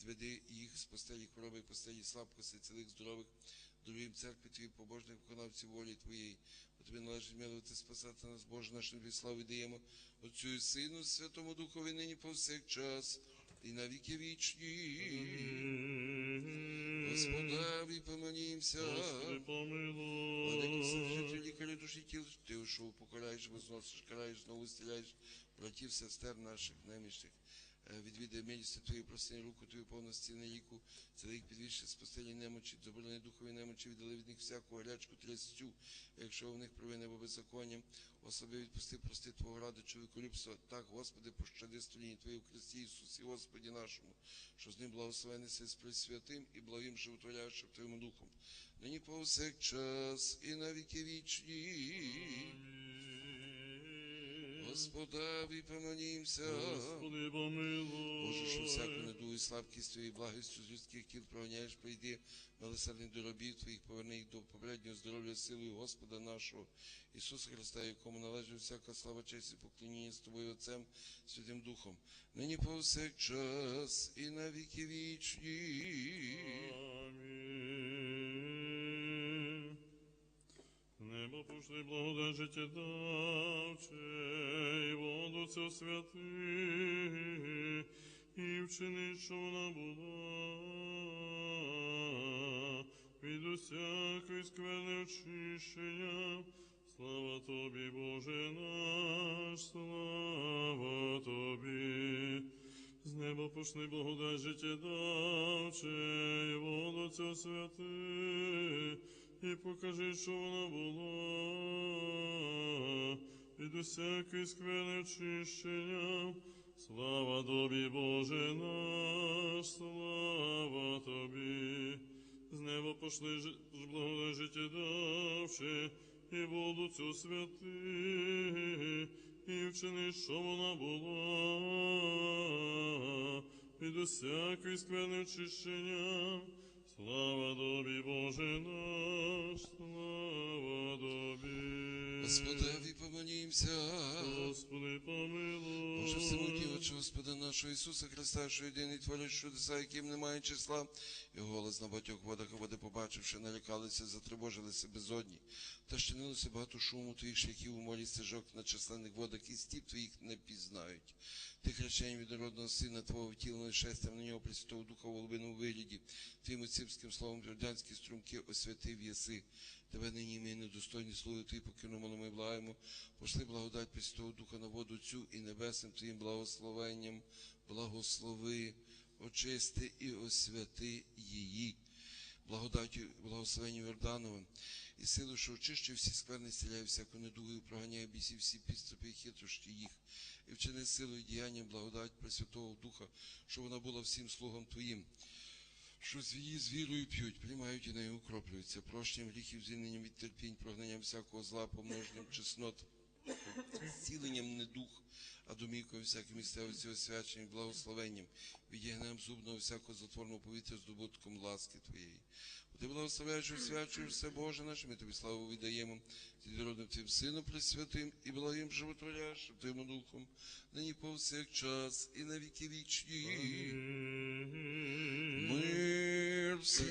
відведи їх з постелі хвороби, постелі слабкості, цілих здорових, Дорогим церкві Твій, побожних виконавців волі Твоєї. Бо Тобі належить милувати, спасати нас, Боже, наш тобі славу даємо Отцю і Сину, Святому Духові, нині повсякчас, і на віки вічні. Господеві помолімся. Господи, помилуй. Владико Вседержитель, лікарі душі тіл, ти ушов, покараєш, возносиш, караєш, знову стіляєш, братів, сестер наших немічних. Е, Відвідай милістю Твою, руку Твою повності на ліку, це їх підвищи з постелі немочі, заборони духові немочі, віддали від них всяку гарячку трясцю, якщо в них провини або беззаконня, особи відпусти, прости Твого ради, чоловіколюбства, так, Господи, пощади століння Твої в Христі Ісусі, Господі нашому, що з ним благословений си з пресвятим і благим животворяючим Твоїм Духом, нині повсякчас і на віки вічні. Господеві помолімся. Господи, помилуй. Боже, що всяку недугу і слабкість Твої, благістю з людських тіл проганяєш, прийди, милосердний до рабів Твоїх, поверни їх до попереднього здоров'я силою Господа нашого, Ісуса Христа, якому належить всяка слава, честь і поклоніння з Тобою Отцем, Святим Духом, нині повсякчас і на віки вічні. Амінь. Небо пошли благодать життя давче, воду цю і вчини, що вона була. Від усякої скверни очищення, слава тобі, Боже наш, слава тобі. З неба пошли благодать життя давче, цю святи, і покажи, що вона була, від усякої скверни очищення. Слава тобі, Боже наш, слава тобі. З неба пошли ж- життя давши, і воду цю святи, і вчини, що вона була, від усякої скверни очищення. Слава тобі, Боже наш, слава. Господеві помолімся. Господи, помилуй. Боже, всемогутній Господа нашого Ісуса Христа, що єдиний творить чудеса, яким немає числа, і голос на батьох водах, води, побачивши, налякалися, затривожилися безодні, та щинилося багато шуму твоїх шляхів у морі стежок на численних водах, і стіп твоїх не пізнають. Тих речей від народного сина Твого втіленого шестям на нього Пресвятого Духа в голубину вигляді, Твоїм отцівським словом Йорданські струмки освятив єси. Тебе нині ми недостойні слуги Твої покинемо, але ми благаємо. Пошли благодать Пресвятого Духа на воду цю і небесним Твоїм благословенням, благослови, очисти і освяти її. Благодаттю, благословенню Йордановим, і силу, що очищує всі скверни, стріляє всяку недугу, і проганяє бісів всі підступи і хитрощі їх, і вчини силою діянням благодать Пресвятого Духа, що вона була всім слугам Твоїм, що її з вірою п'ють, приймають і нею укроплюються, прощенням гріхів, звільненням від терпінь, прогнанням всякого зла, помноженням чеснот, зціленням недух, а домівкою всяким місцевості освяченням, благословенням, відігнем зубного всякого затворного повітря здобутком ласки Твоєї. Бо Ти благословляєш, освячуєш все, Боже наш, ми Тобі славу віддаємо, Тідородним Твоїм Сином Пресвятим і благим животворящим Твоїм Духом, нині повсякчас і на віки вічні. Мир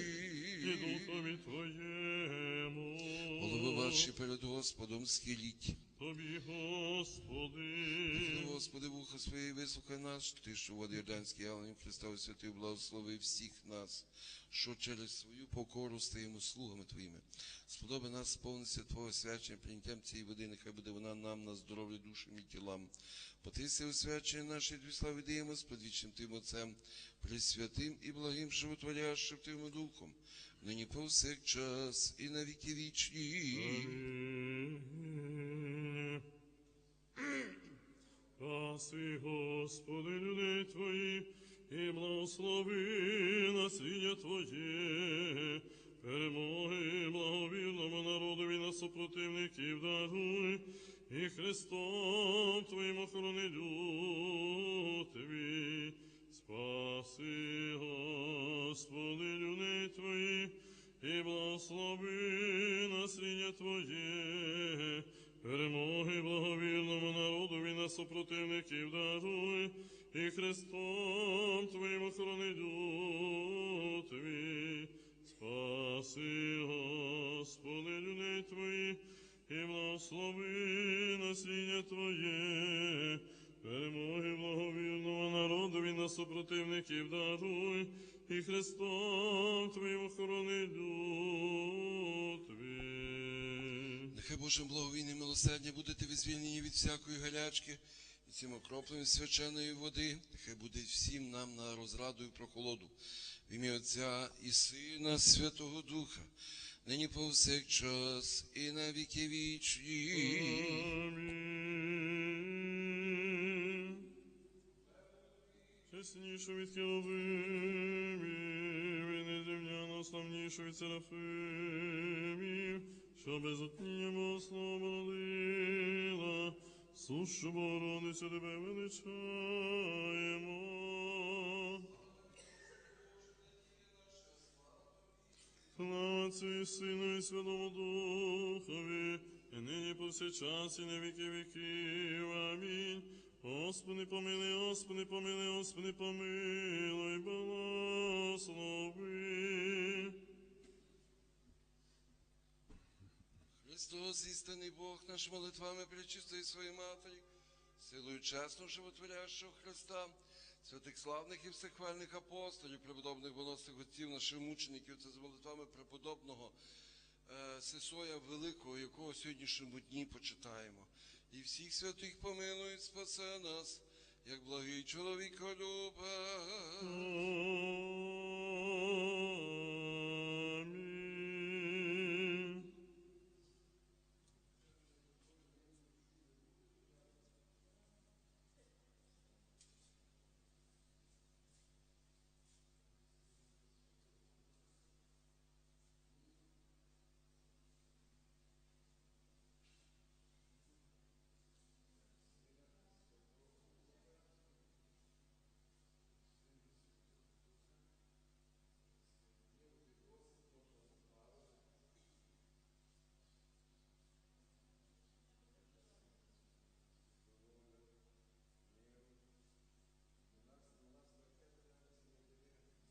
І духові Твоєму. Голови ваші перед Господом схиліть. Тобі, Господи. Господи, вухо своє, вислухай нас, ти, що води Йорданський Янголів Христа святий, благослови всіх нас, що через свою покору стаємо слугами Твоїми. Сподоби нас сповнитися Твого свячення, прийняттям цієї води, нехай буде вона нам на здоров'я душам і тілам. Бо Ти все освячення наші Дві слави даємо з предвічним Тим Отцем, пресвятим і благим животворящим Твоїм Духом, нині повсякчас і на віки вічні. Паси, Господи, людей Твої, і благослови насліддя Твоє, перемоги благовірному народові на супротивників даруй, і Христом Твоїм охорони Твій. Спаси, Господи, людей Твої, і благослови насліддя Твоє, перемоги супротивників даруй, і Христом Твоїм охорони Твій. спаси, Господи, людей твої, і благослови наслідня Твоє, перемоги благовірного народу і на супротивників даруй, і Христом Твоїм охорони Твій. Нехай Божим благовійним милосердя будете ви звільнені від всякої гарячки і цим окропленням свяченої води. Нехай буде всім нам на розраду і прохолоду. В ім'я Отця і Сина Святого Духа, нині повсякчас і на віки вічні. Чеснішу від херовимів, і неземняно славнішу від серафимів, що без отніння Богослова родила, сущу Богородицю тебе величаємо. Слава Отцю і Сину і Святому Духові, і нині повсякчас і на віки віків. Амінь. Господи, помилуй, Господи, помилуй, Господи, помилуй, благослови. Христос, істинний Бог, наш молитвами причистої своєї матері, силою чесно животворящого Христа, святих славних і всехвальних апостолів, преподобних боносних отців, наших мучеників та з молитвами преподобного е, Сесоя Великого, якого сьогоднішньому дні почитаємо. І всіх святих помилують, спасе нас, як благий чоловік любе.